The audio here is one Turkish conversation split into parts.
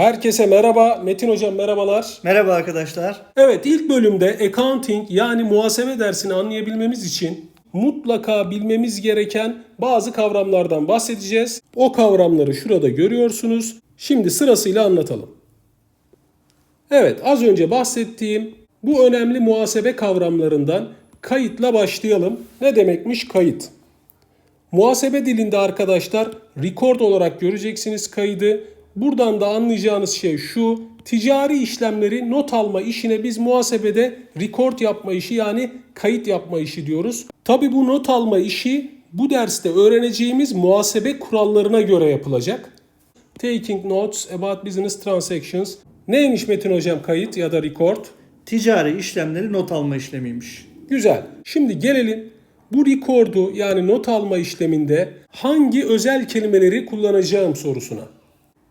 Herkese merhaba. Metin Hocam merhabalar. Merhaba arkadaşlar. Evet ilk bölümde accounting yani muhasebe dersini anlayabilmemiz için mutlaka bilmemiz gereken bazı kavramlardan bahsedeceğiz. O kavramları şurada görüyorsunuz. Şimdi sırasıyla anlatalım. Evet az önce bahsettiğim bu önemli muhasebe kavramlarından kayıtla başlayalım. Ne demekmiş kayıt? Muhasebe dilinde arkadaşlar record olarak göreceksiniz kaydı. Buradan da anlayacağınız şey şu. Ticari işlemleri not alma işine biz muhasebede record yapma işi yani kayıt yapma işi diyoruz. Tabi bu not alma işi bu derste öğreneceğimiz muhasebe kurallarına göre yapılacak. Taking notes about business transactions. Neymiş Metin hocam kayıt ya da record? Ticari işlemleri not alma işlemiymiş. Güzel. Şimdi gelelim bu record'u yani not alma işleminde hangi özel kelimeleri kullanacağım sorusuna.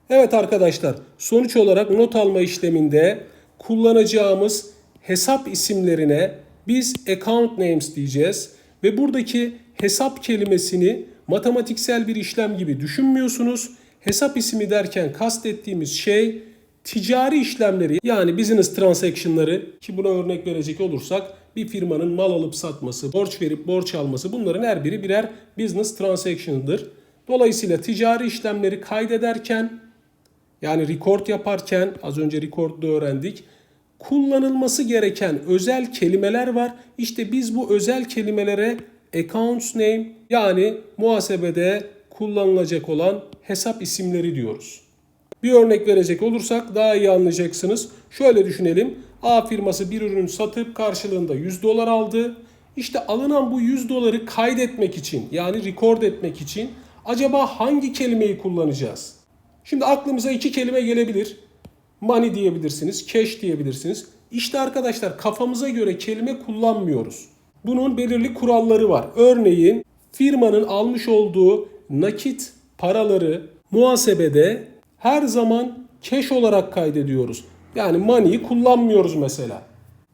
Evet arkadaşlar sonuç olarak not alma işleminde kullanacağımız hesap isimlerine biz account names diyeceğiz. Ve buradaki hesap kelimesini matematiksel bir işlem gibi düşünmüyorsunuz. Hesap ismi derken kastettiğimiz şey ticari işlemleri yani business transaction'ları ki buna örnek verecek olursak bir firmanın mal alıp satması, borç verip borç alması bunların her biri birer business transaction'dır. Dolayısıyla ticari işlemleri kaydederken yani record yaparken az önce record'da öğrendik. Kullanılması gereken özel kelimeler var. İşte biz bu özel kelimelere accounts name yani muhasebede kullanılacak olan hesap isimleri diyoruz. Bir örnek verecek olursak daha iyi anlayacaksınız. Şöyle düşünelim. A firması bir ürün satıp karşılığında 100 dolar aldı. İşte alınan bu 100 doları kaydetmek için yani record etmek için acaba hangi kelimeyi kullanacağız? Şimdi aklımıza iki kelime gelebilir. Money diyebilirsiniz, cash diyebilirsiniz. İşte arkadaşlar kafamıza göre kelime kullanmıyoruz. Bunun belirli kuralları var. Örneğin firmanın almış olduğu nakit paraları muhasebede her zaman cash olarak kaydediyoruz. Yani money'i kullanmıyoruz mesela.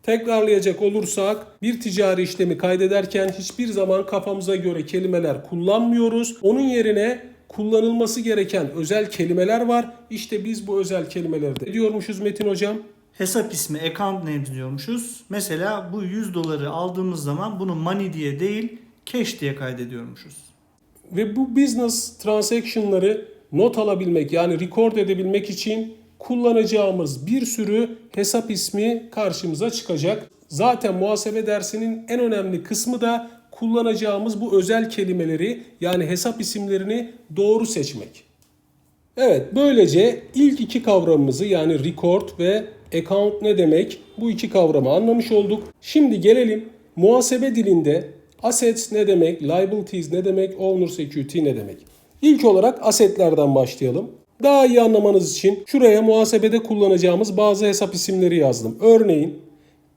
Tekrarlayacak olursak bir ticari işlemi kaydederken hiçbir zaman kafamıza göre kelimeler kullanmıyoruz. Onun yerine kullanılması gereken özel kelimeler var. İşte biz bu özel kelimeleri de diyormuşuz Metin hocam. Hesap ismi account names diyormuşuz. Mesela bu 100 doları aldığımız zaman bunu money diye değil cash diye kaydediyormuşuz. Ve bu business transaction'ları not alabilmek yani record edebilmek için kullanacağımız bir sürü hesap ismi karşımıza çıkacak. Zaten muhasebe dersinin en önemli kısmı da kullanacağımız bu özel kelimeleri yani hesap isimlerini doğru seçmek. Evet böylece ilk iki kavramımızı yani record ve account ne demek bu iki kavramı anlamış olduk. Şimdi gelelim muhasebe dilinde assets ne demek, liabilities ne demek, owner security ne demek. İlk olarak asetlerden başlayalım. Daha iyi anlamanız için şuraya muhasebede kullanacağımız bazı hesap isimleri yazdım. Örneğin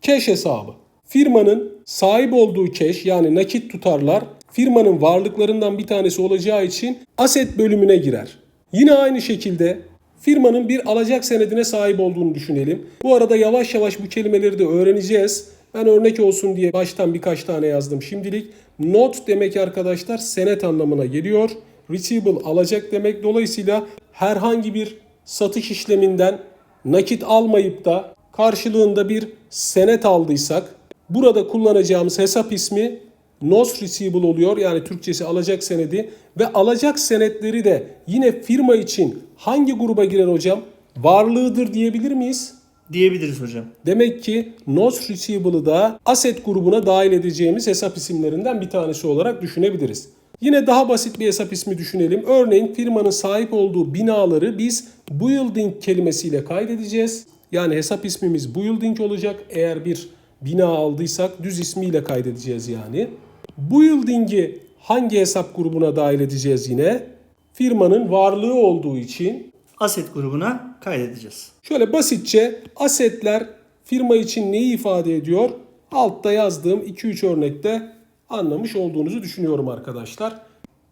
cash hesabı. Firmanın sahip olduğu cash yani nakit tutarlar firmanın varlıklarından bir tanesi olacağı için aset bölümüne girer. Yine aynı şekilde firmanın bir alacak senedine sahip olduğunu düşünelim. Bu arada yavaş yavaş bu kelimeleri de öğreneceğiz. Ben örnek olsun diye baştan birkaç tane yazdım şimdilik. Not demek arkadaşlar senet anlamına geliyor. Receivable alacak demek. Dolayısıyla herhangi bir satış işleminden nakit almayıp da karşılığında bir senet aldıysak burada kullanacağımız hesap ismi Notes Receivable oluyor. Yani Türkçesi alacak senedi ve alacak senetleri de yine firma için hangi gruba girer hocam? Varlığıdır diyebilir miyiz? Diyebiliriz hocam. Demek ki Notes Receivables da asset grubuna dahil edeceğimiz hesap isimlerinden bir tanesi olarak düşünebiliriz. Yine daha basit bir hesap ismi düşünelim. Örneğin firmanın sahip olduğu binaları biz building kelimesiyle kaydedeceğiz. Yani hesap ismimiz building olacak. Eğer bir bina aldıysak düz ismiyle kaydedeceğiz yani. Building'i hangi hesap grubuna dahil edeceğiz yine? Firmanın varlığı olduğu için Asset grubuna kaydedeceğiz. Şöyle basitçe asetler firma için neyi ifade ediyor? Altta yazdığım 2-3 örnekte anlamış olduğunuzu düşünüyorum arkadaşlar.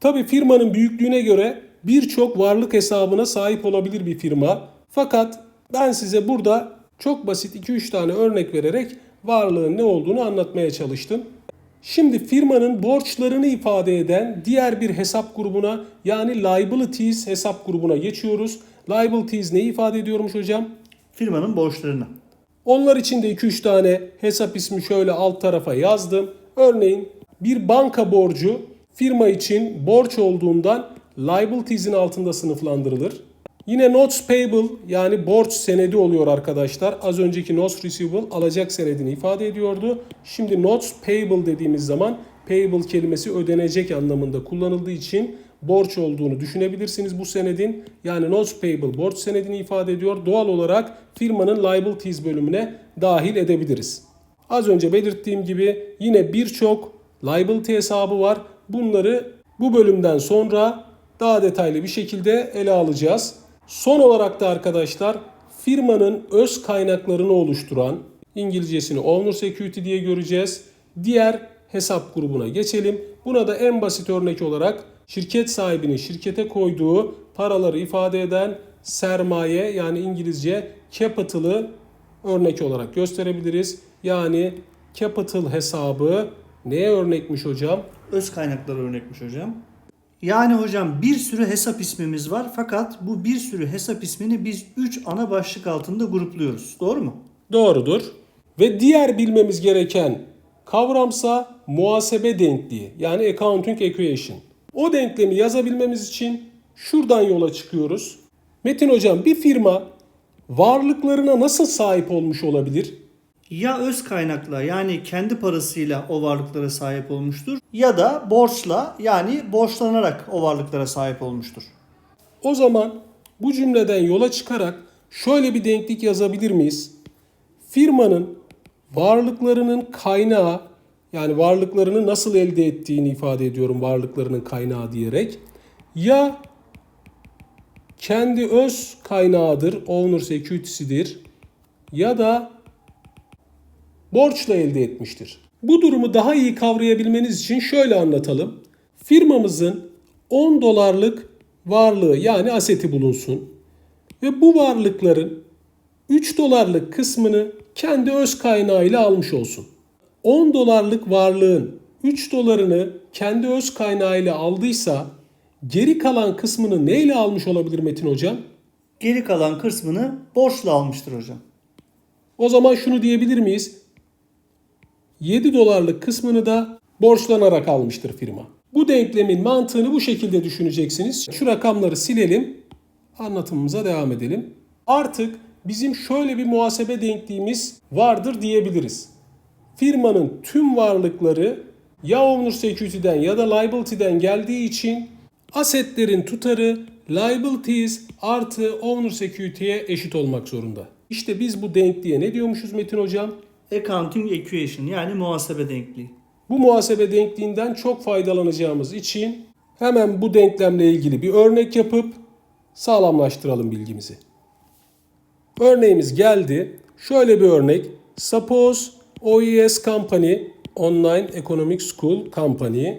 Tabi firmanın büyüklüğüne göre birçok varlık hesabına sahip olabilir bir firma. Fakat ben size burada çok basit 2-3 tane örnek vererek varlığın ne olduğunu anlatmaya çalıştım. Şimdi firmanın borçlarını ifade eden diğer bir hesap grubuna yani liabilities hesap grubuna geçiyoruz. Liabilities ne ifade ediyormuş hocam? Firmanın borçlarını. Onlar için de 2-3 tane hesap ismi şöyle alt tarafa yazdım. Örneğin bir banka borcu firma için borç olduğundan liabilities'in altında sınıflandırılır. Yine notes payable yani borç senedi oluyor arkadaşlar. Az önceki notes receivable alacak senedini ifade ediyordu. Şimdi notes payable dediğimiz zaman payable kelimesi ödenecek anlamında kullanıldığı için borç olduğunu düşünebilirsiniz bu senedin. Yani notes payable borç senedini ifade ediyor. Doğal olarak firmanın liabilities bölümüne dahil edebiliriz. Az önce belirttiğim gibi yine birçok liability hesabı var. Bunları bu bölümden sonra daha detaylı bir şekilde ele alacağız. Son olarak da arkadaşlar firmanın öz kaynaklarını oluşturan İngilizcesini owner security diye göreceğiz. Diğer hesap grubuna geçelim. Buna da en basit örnek olarak şirket sahibinin şirkete koyduğu paraları ifade eden sermaye yani İngilizce capital'ı örnek olarak gösterebiliriz. Yani capital hesabı neye örnekmiş hocam? Öz kaynakları örnekmiş hocam. Yani hocam bir sürü hesap ismimiz var fakat bu bir sürü hesap ismini biz 3 ana başlık altında grupluyoruz. Doğru mu? Doğrudur. Ve diğer bilmemiz gereken kavramsa muhasebe denkliği yani accounting equation. O denklemi yazabilmemiz için şuradan yola çıkıyoruz. Metin hocam bir firma varlıklarına nasıl sahip olmuş olabilir? Ya öz kaynakla yani kendi parasıyla o varlıklara sahip olmuştur ya da borçla yani borçlanarak o varlıklara sahip olmuştur. O zaman bu cümleden yola çıkarak şöyle bir denklik yazabilir miyiz? Firmanın varlıklarının kaynağı yani varlıklarını nasıl elde ettiğini ifade ediyorum varlıklarının kaynağı diyerek ya kendi öz kaynağıdır, owner security'sidir ya da borçla elde etmiştir. Bu durumu daha iyi kavrayabilmeniz için şöyle anlatalım. Firmamızın 10 dolarlık varlığı yani aseti bulunsun ve bu varlıkların 3 dolarlık kısmını kendi öz kaynağıyla almış olsun. 10 dolarlık varlığın 3 dolarını kendi öz kaynağıyla aldıysa geri kalan kısmını neyle almış olabilir Metin hocam? Geri kalan kısmını borçla almıştır hocam. O zaman şunu diyebilir miyiz? 7 dolarlık kısmını da borçlanarak almıştır firma. Bu denklemin mantığını bu şekilde düşüneceksiniz. Şu rakamları silelim. Anlatımımıza devam edelim. Artık bizim şöyle bir muhasebe denkliğimiz vardır diyebiliriz. Firmanın tüm varlıkları ya owner security'den ya da liability'den geldiği için asetlerin tutarı liabilities artı owner security'ye eşit olmak zorunda. İşte biz bu denkliğe ne diyormuşuz Metin hocam? Accounting equation yani muhasebe denkliği. Bu muhasebe denkliğinden çok faydalanacağımız için hemen bu denklemle ilgili bir örnek yapıp sağlamlaştıralım bilgimizi. Örneğimiz geldi. Şöyle bir örnek. Suppose OES Company, Online Economic School Company,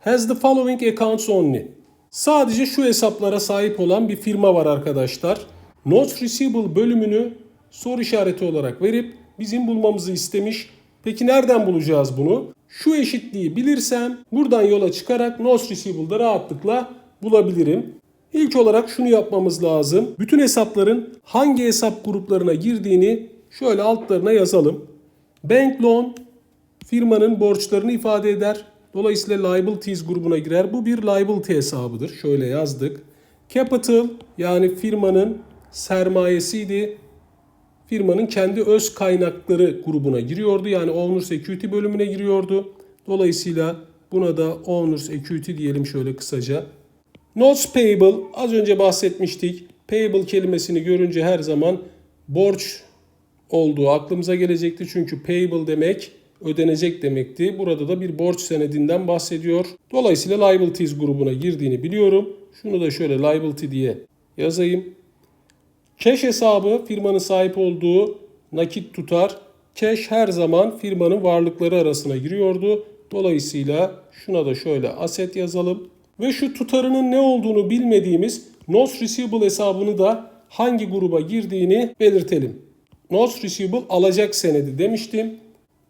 has the following accounts only. Sadece şu hesaplara sahip olan bir firma var arkadaşlar. Notes Receivable bölümünü soru işareti olarak verip bizim bulmamızı istemiş. Peki nereden bulacağız bunu? Şu eşitliği bilirsem buradan yola çıkarak Notes Receivables rahatlıkla bulabilirim. İlk olarak şunu yapmamız lazım. Bütün hesapların hangi hesap gruplarına girdiğini şöyle altlarına yazalım. Bank loan firmanın borçlarını ifade eder. Dolayısıyla liabilities grubuna girer. Bu bir liability hesabıdır. Şöyle yazdık. Capital yani firmanın sermayesiydi. Firmanın kendi öz kaynakları grubuna giriyordu. Yani owner security bölümüne giriyordu. Dolayısıyla buna da owner security diyelim şöyle kısaca. Notes payable az önce bahsetmiştik. Payable kelimesini görünce her zaman borç olduğu aklımıza gelecekti. Çünkü payable demek ödenecek demekti. Burada da bir borç senedinden bahsediyor. Dolayısıyla liabilities grubuna girdiğini biliyorum. Şunu da şöyle liability diye yazayım. Cash hesabı firmanın sahip olduğu nakit tutar. Cash her zaman firmanın varlıkları arasına giriyordu. Dolayısıyla şuna da şöyle asset yazalım. Ve şu tutarının ne olduğunu bilmediğimiz Notes Receivable hesabını da hangi gruba girdiğini belirtelim. Notes Receivable alacak senedi demiştim.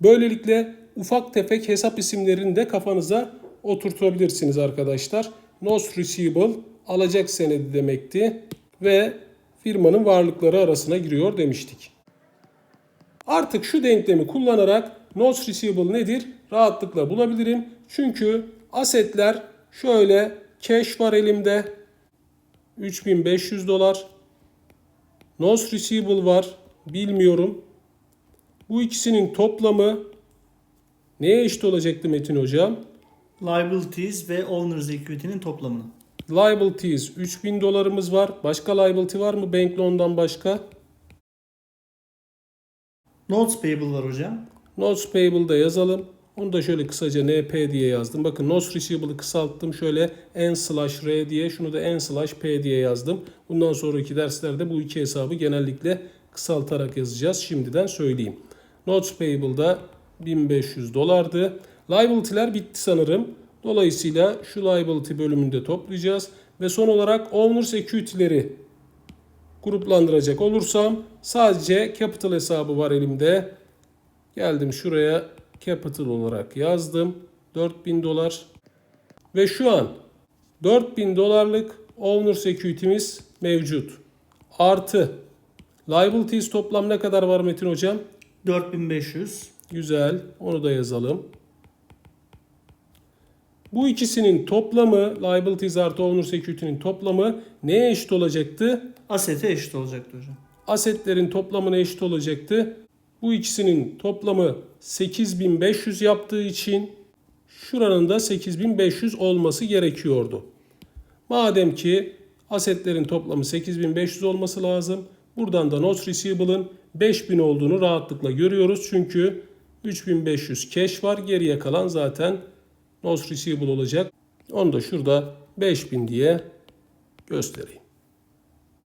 Böylelikle ufak tefek hesap isimlerini de kafanıza oturtabilirsiniz arkadaşlar. Notes Receivable alacak senedi demekti. Ve firmanın varlıkları arasına giriyor demiştik. Artık şu denklemi kullanarak notes receivable nedir? Rahatlıkla bulabilirim. Çünkü asetler şöyle cash var elimde. 3500 dolar. Notes receivable var. Bilmiyorum. Bu ikisinin toplamı neye eşit olacaktı Metin hocam? Liabilities ve owner's equity'nin toplamını. Liabilities 3000 dolarımız var. Başka liability var mı bank loan'dan başka? Notes payable var hocam. Notes payable'da yazalım. Onu da şöyle kısaca NP diye yazdım. Bakın notes receivables kısalttım. Şöyle N slash R diye. Şunu da N slash P diye yazdım. Bundan sonraki derslerde bu iki hesabı genellikle kısaltarak yazacağız. Şimdiden söyleyeyim. Notes payable'da 1500 dolardı. Liability'ler bitti sanırım. Dolayısıyla şu liability bölümünde toplayacağız. Ve son olarak owner's equity'leri gruplandıracak olursam sadece capital hesabı var elimde. Geldim şuraya capital olarak yazdım. 4000 dolar. Ve şu an 4000 dolarlık owner security'miz mevcut. Artı liabilities toplam ne kadar var Metin hocam? 4500. Güzel. Onu da yazalım. Bu ikisinin toplamı liabilities artı owner security'nin toplamı neye eşit olacaktı? Asete eşit olacaktı hocam. asetlerin toplamına eşit olacaktı. Bu ikisinin toplamı 8500 yaptığı için şuranın da 8500 olması gerekiyordu. Madem ki asetlerin toplamı 8500 olması lazım. Buradan da notes receivables 5000 olduğunu rahatlıkla görüyoruz. Çünkü 3500 cash var. Geriye kalan zaten notes receivable olacak. Onu da şurada 5000 diye göstereyim.